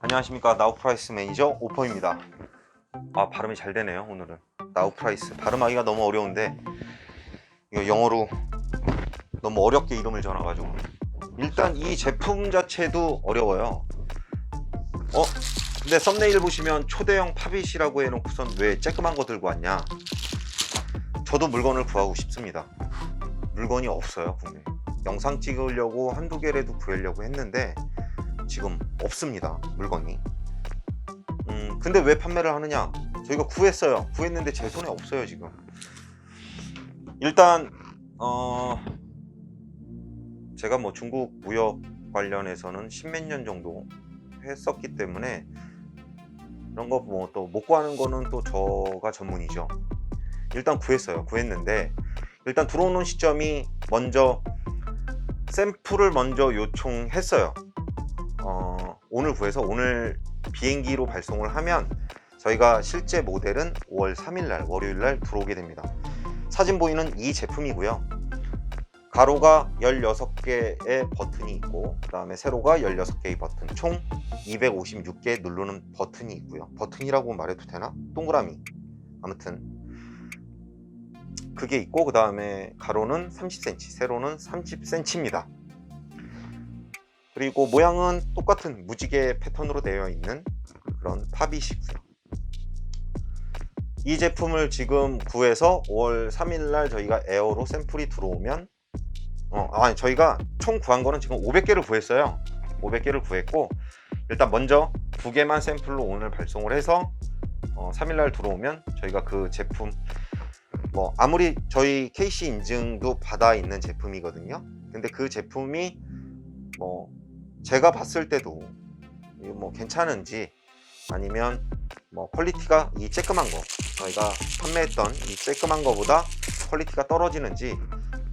안녕하십니까. 나우프라이스 매니저 오퍼입니다. 아 발음이 잘 되네요 오늘은. 나우프라이스 발음하기가 너무 어려운데 이거 영어로 너무 어렵게 이름을 전화가지고. 일단 이 제품 자체도 어려워요. 어? 근데 썸네일 보시면 초대형 팝잇이라고 해놓고선 왜 쬐끄만 거 들고 왔냐? 저도 물건을 구하고 싶습니다. 물건이 없어요 국내 영상 찍으려고 한두 개라도 구하려고 했는데 지금 없습니다 물건이. 음 근데 왜 판매를 하느냐? 저희가 구했어요. 구했는데 제 손에 없어요 지금. 일단 어 제가 뭐 중국 무역 관련해서는 십몇 년 정도 했었기 때문에 그런 거 뭐 또 못 구하는 거는 또 저가 전문이죠. 일단 구했어요. 구했는데 일단 들어오는 시점이 먼저 샘플을 먼저 요청했어요 어, 오늘 구해서 오늘 비행기로 발송을 하면 저희가 실제 모델은 5월 3일날 월요일날 들어오게 됩니다. 사진 보이는 이 제품이고요. 가로가 16개의 버튼이 있고 그 다음에 세로가 16개의 버튼 총 256개 누르는 버튼이 있고요. 버튼이라고 말해도 되나? 동그라미 아무튼 그게 있고 그 다음에 가로는 30cm 세로는 30cm입니다. 그리고 모양은 똑같은 무지개 패턴으로 되어 있는 그런 팝잇이고요. 이 제품을 지금 구해서 5월 3일 날 저희가 에어로 샘플이 들어오면 어, 아니 저희가 총 구한 거는 지금 500개를 구했어요. 500개를 구했고 일단 먼저 두 개만 샘플로 오늘 발송을 해서 어, 3일 날 들어오면 저희가 그 제품 뭐 아무리 저희 KC 인증도 받아 있는 제품이거든요. 근데 그 제품이 뭐 제가 봤을 때도 뭐 괜찮은지 아니면 뭐 퀄리티가 이 쬐끄만 거 저희가 판매했던 이 쬐끄만 거보다 퀄리티가 떨어지는지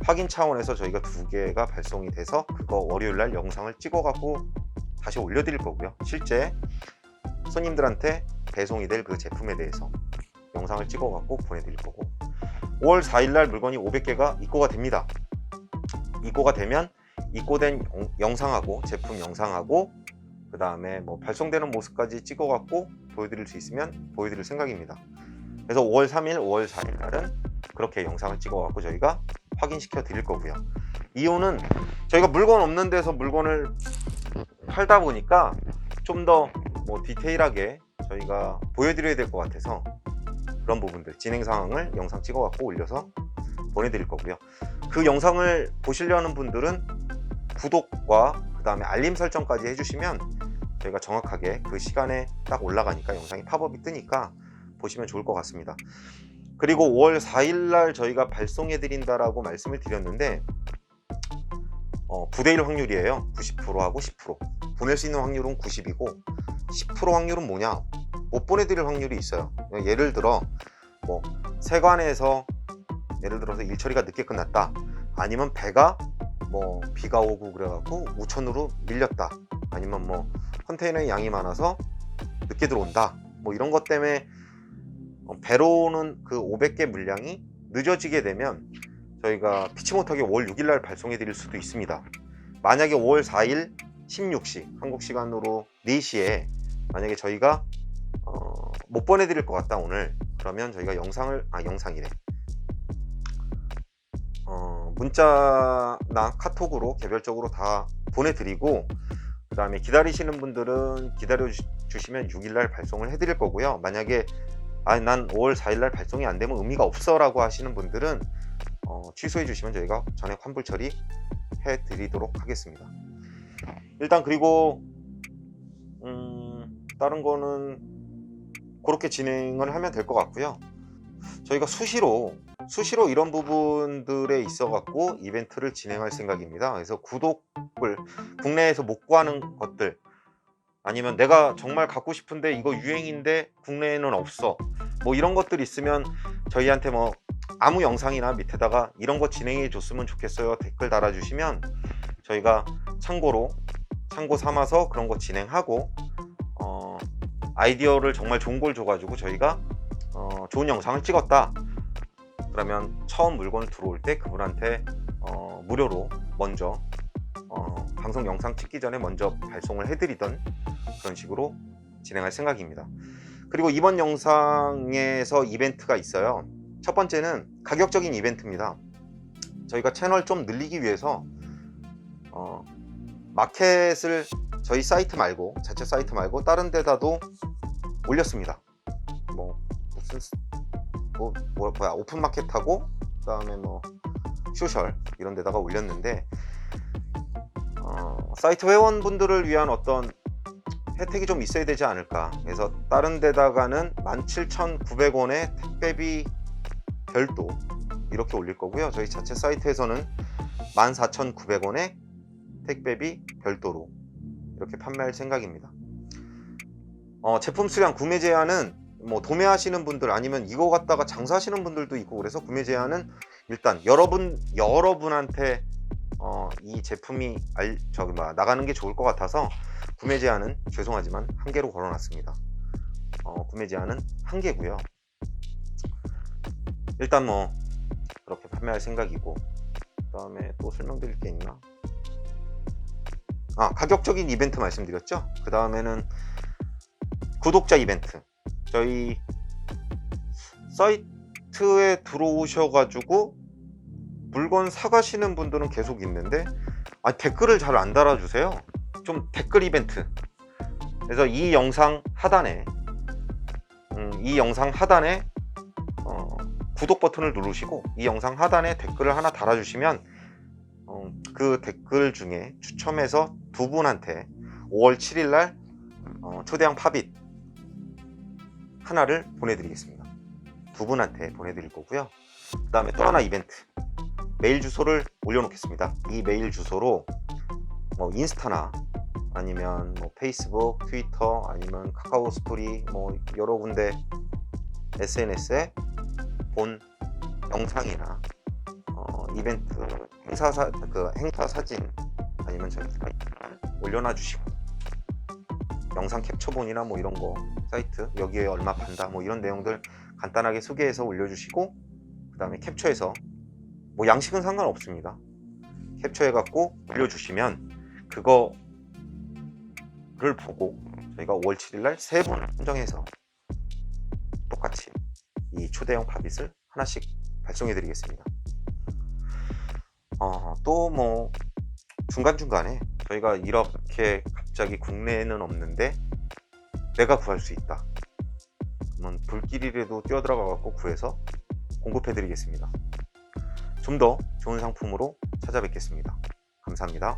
확인 차원에서 저희가 두 개가 발송이 돼서 그거 월요일 날 영상을 찍어 갖고 다시 올려드릴 거고요 실제 손님들한테 배송이 될 그 제품에 대해서 영상을 찍어 갖고 보내드릴 거고 5월 4일 날 물건이 500개가 입고가 됩니다 입고가 되면 입고된 영- 영상하고 제품 영상하고 그 다음에 뭐 발송되는 모습까지 찍어갖고 보여드릴 수 있으면 보여드릴 생각입니다. 그래서 5월 3일, 5월 4일 날은 그렇게 영상을 찍어갖고 저희가 확인시켜 드릴 거고요. 이유는 저희가 물건 없는 데서 물건을 팔다 보니까 좀 더 뭐 디테일하게 저희가 보여드려야 될 것 같아서 그런 부분들 진행 상황을 영상 찍어 갖고 올려서 보내드릴 거고요. 그 영상을 보시려는 분들은 구독과 그 다음에 알림 설정까지 해주시면 저희가 정확하게 그 시간에 딱 올라가니까 영상이 팝업이 뜨니까 보시면 좋을 것 같습니다. 그리고 5월 4일 날 저희가 발송해 드린다라고 말씀을 드렸는데 어, 부대일 확률이에요. 90%하고 10%. 보낼 수 있는 확률은 90이고 10% 확률은 뭐냐? 못 보내드릴 확률이 있어요. 예를 들어 뭐 세관에서 예를 들어서 일 처리가 늦게 끝났다. 아니면 배가 뭐 비가 오고 그래갖고 우천으로 밀렸다. 아니면 뭐 컨테이너의 양이 많아서 늦게 들어온다. 뭐 이런 것 때문에 어, 배로는 그 500개 물량이 늦어지게 되면 저희가 피치 못하게 5월 6일 날 발송해 드릴 수도 있습니다. 만약에 5월 4일 16시 한국 시간으로 4시에 만약에 저희가 어, 못 보내드릴 것 같다 오늘. 그러면 저희가 영상을 아 영상이래 어, 문자나 카톡으로 개별적으로 다 보내드리고 그 다음에 기다리시는 분들은 기다려 주- 주시면 6일날 발송을 해드릴 거고요. 만약에 아, 난 5월 4일날 발송이 안 되면 의미가 없어 라고 하시는 분들은 어, 취소해 주시면 저희가 전액 환불 처리 해 드리도록 하겠습니다. 일단 그리고 음, 다른 거는 그렇게 진행을 하면 될 것 같고요 저희가 수시로 수시로 이런 부분들에 있어 갖고 이벤트를 진행할 생각입니다. 그래서 구독을 국내에서 못 구하는 것들 아니면 내가 정말 갖고 싶은데 이거 유행인데 국내에는 없어. 뭐 이런 것들 있으면 저희한테 뭐 아무 영상이나 밑에다가 이런 거 진행해 줬으면 좋겠어요. 댓글 달아 주시면 저희가 참고로 참고 삼아서 그런 거 진행하고 어, 아이디어를 정말 좋은 걸 줘가지고 저희가 어, 좋은 영상을 찍었다. 그러면 처음 물건을 들어올 때 그분한테 어, 무료로 먼저 어, 방송 영상 찍기 전에 먼저 발송을 해드리던 그런 식으로 진행할 생각입니다. 그리고 이번 영상에서 이벤트가 있어요. 첫 번째는 가격적인 이벤트입니다. 저희가 채널 좀 늘리기 위해서 어, 마켓을 저희 사이트 말고 자체 사이트 말고 다른 데다도 올렸습니다. 뭐 무슨 스- 뭐, 뭐 뭐야 오픈 마켓하고 그다음에 뭐 소셜 이런 데다가 올렸는데 어, 사이트 회원분들을 위한 어떤 혜택이 좀 있어야 되지 않을까. 그래서 다른 데다가는 17,900원의 택배비 별도 이렇게 올릴 거고요. 저희 자체 사이트에서는 14,900원의 택배비 별도로 이렇게 판매할 생각입니다. 어, 제품 수량 구매 제한은 뭐 도매하시는 분들 아니면 이거 갖다가 장사하시는 분들도 있고 그래서 구매 제한은 일단 여러분 여러분한테 어, 이 제품이 알, 저기 뭐 나가는 게 좋을 것 같아서 구매 제한은 죄송하지만 한 개로 걸어놨습니다. 어, 구매 제한은 한 개고요. 일단 뭐 그렇게 판매할 생각이고 그 다음에 또 설명드릴 게 있나? 아 가격적인 이벤트 말씀드렸죠. 그 다음에는 구독자 이벤트. 저희 사이트에 들어오셔가지고 물건 사가시는 분들은 계속 있는데 아, 댓글을 잘 안 달아주세요. 좀 댓글 이벤트. 그래서 이 영상 하단에 음, 이 영상 하단에 어, 구독 버튼을 누르시고 이 영상 하단에 댓글을 하나 달아주시면 어, 그 댓글 중에 추첨해서 두 분한테 5월 7일 날 어, 초대형 팝잇 하나를 보내드리겠습니다. 두 분한테 보내드릴 거고요. 그 다음에 또 하나 이벤트. 메일 주소를 올려놓겠습니다. 이 메일 주소로 뭐 인스타나 아니면 뭐 페이스북, 트위터 아니면 카카오 스토리 뭐 여러 군데 SNS에 본 영상이나 어, 이벤트 행사 사, 그 행사 사진 아니면 저희 사이트에 올려놔 주시고 영상 캡처본이나 뭐 이런 거 사이트 여기에 얼마 판다 뭐 이런 내용들 간단하게 소개해서 올려주시고 그 다음에 캡처해서 뭐 양식은 상관없습니다. 캡처해 갖고 올려주시면 그거를 보고 저희가 5월 7일 날세분 선정해서 똑같이 이 초대형 팝잇을 하나씩 발송해 드리겠습니다. 어, 또뭐 중간중간에 저희가 이렇게 갑자기 국내에는 없는데 내가 구할 수 있다. 그러면 불길이라도 뛰어들어가 갖고 구해서 공급해 드리겠습니다. 좀 더 좋은 상품으로 찾아뵙겠습니다. 감사합니다.